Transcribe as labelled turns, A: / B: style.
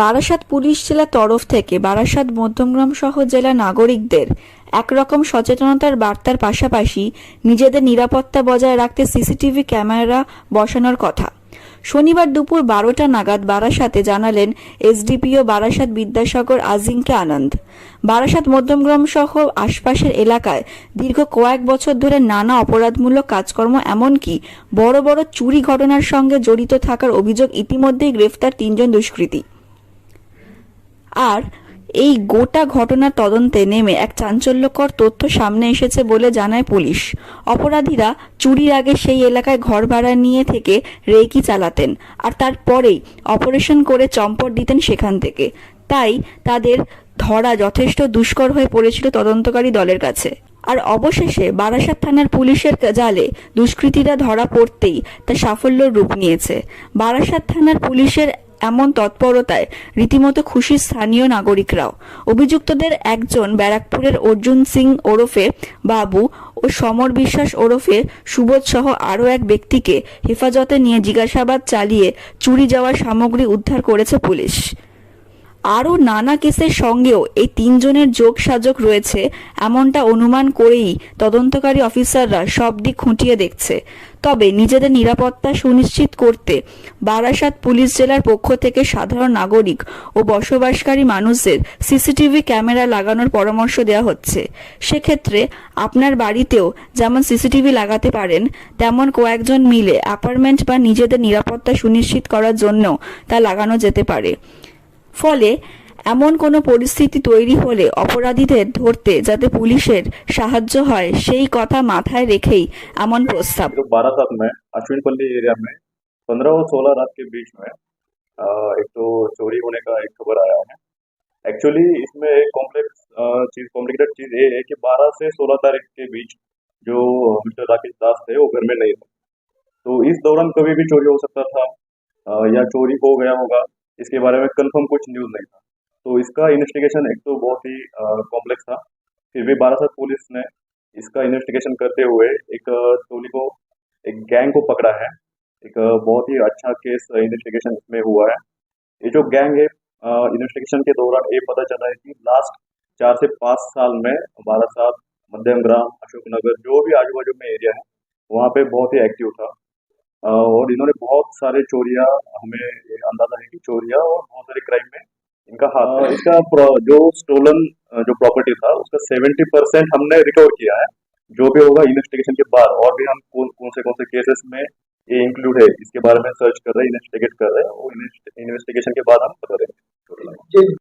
A: Barasat police জেলার তরফ থেকে বারাসাত মধ্যমগ্রাম সহ জেলা নাগরিকদের একরকম সচেতনতার বার্তার পাশাপাশি নিজেদের নিরাপত্তা বজায় রাখতে সিসিটিভি ক্যামেরা বসানোর কথা। শনিবার দুপুর বারোটা নাগাদ বারাসাতে জানালেন এসডিপিও বারাসাত বিদ্যাসাগর আজিংকে আনন্দ। বারাসাত মধ্যমগ্রাম সহ আশপাশের এলাকায় দীর্ঘ কয়েক বছর ধরে নানা অপরাধমূলক কাজকর্ম, এমনকি বড় বড় চুরি ঘটনার সঙ্গে জড়িত থাকার অভিযোগ ইতিমধ্যেই গ্রেফতার তিনজন দুষ্কৃতী। আর এই গোটা ঘটনার তদন্তে নেমে এক চাঞ্চল্যকর তথ্য সামনে এসেছে বলে জানায় পুলিশ। অপরাধীরা চুরির আগে সেই এলাকায় ঘর ভাড়া নিয়ে থেকে রেকি চালাতেন আর তারপরেই অপারেশন করে চম্পট দিতেন সেখান থেকে। তাই তাদের ধরা যথেষ্ট দুষ্কর হয়ে পড়েছিল তদন্তকারী দলের কাছে। আর অবশেষে বারাসাত থানার পুলিশের জালে দুষ্কৃতীরা ধরা পড়তেই তা সাফল্যের রূপ নিয়েছে। বারাসাত থানার পুলিশের এমন তৎপরতায় রীতিমতো খুশি স্থানীয় নাগরিকরাও। অভিযুক্তদের একজন ব্যারাকপুরের অর্জুন সিং ওরফে বাবু ও সমর বিশ্বাস ওরফে সুবোধ সহ আরও এক ব্যক্তিকে হেফাজতে নিয়ে জিজ্ঞাসাবাদ চালিয়ে চুরি যাওয়ার সামগ্রী উদ্ধার করেছে পুলিশ। আরও নানা কেসের সঙ্গেও এই তিনজনের যোগ সাজক রয়েছে, এমনটা অনুমান করেই তদন্তকারী অফিসাররা সব দিক খুঁটিয়ে দেখছে। তবে নিজেদের নিরাপত্তা সুনিশ্চিত করতে বারাসাত পুলিশ জেলার পক্ষ থেকে সাধারণ নাগরিক ও বসবাসকারী মানুষদের সিসিটিভি ক্যামেরা লাগানোর পরামর্শ দেওয়া হচ্ছে। সেক্ষেত্রে আপনার বাড়িতেও যেমন সিসিটিভি লাগাতে পারেন, তেমন কয়েকজন মিলে অ্যাপার্টমেন্ট বা নিজেদের নিরাপত্তা সুনিশ্চিত করার জন্য তা লাগানো যেতে পারে। ফলে এমন কোনো পরিস্থিতি তৈরি হলে অপরাধীদের ধরতে যাতে পুলিশের সাহায্য হয় সেই কথা মাথায় রেখেই एमन प्रस्ताव
B: जो बारासात में अश्विनपल्ली एरिया में पंद्रह और सोलह रात के बीच में अ, एक तो चोरी होने का एक खबर आया है एक्चुअली इसमें एक कॉम्प्लेक्स चीज कॉम्प्लिकेटेड चीज ये है कि बारह से सोलह तारीख के बीच जो मिस्टर राकेश दास थे वो घर में नहीं थे तो इस दौरान कभी भी चोरी हो सकता था अ, या चोरी हो गया होगा इसके बारे में कन्फर्म कुछ न्यूज़ नहीं था। तो इसका इन्वेस्टिगेशन एक तो बहुत ही कॉम्प्लेक्स था। फिर भी बारासात पुलिस ने इसका इन्वेस्टिगेशन करते हुए एक टोली को, एक गैंग को पकड़ा है। एक बहुत ही अच्छा केस इन्वेस्टिगेशन इसमें हुआ है। ये जो गैंग है इन्वेस्टिगेशन के दौरान ये पता चला है कि लास्ट चार से पाँच साल में बारासात मध्यम ग्राम अशोकनगर, जो भी आजू बाजू में एरिया है, वहाँ पे बहुत ही एक्टिव था। और इन्होंने बहुत सारे चोरिया हमें अंदाज़ा है कि चोरियाँ और बहुत सारे क्राइम में इनका हाथ है। इसका जो स्टोलन जो प्रॉपर्टी था उसका सेवेंटी परसेंट हमने रिकवर किया है। जो भी होगा इन्वेस्टिगेशन के बाद और भी हम कौन कौन से कौन से केसेस में ये इंक्लूड है इसके बारे में सर्च कर रहे हैं इन्वेस्टिगेट कर रहे हैं और इन्वेस्टिगेशन के बाद हम बता देंगे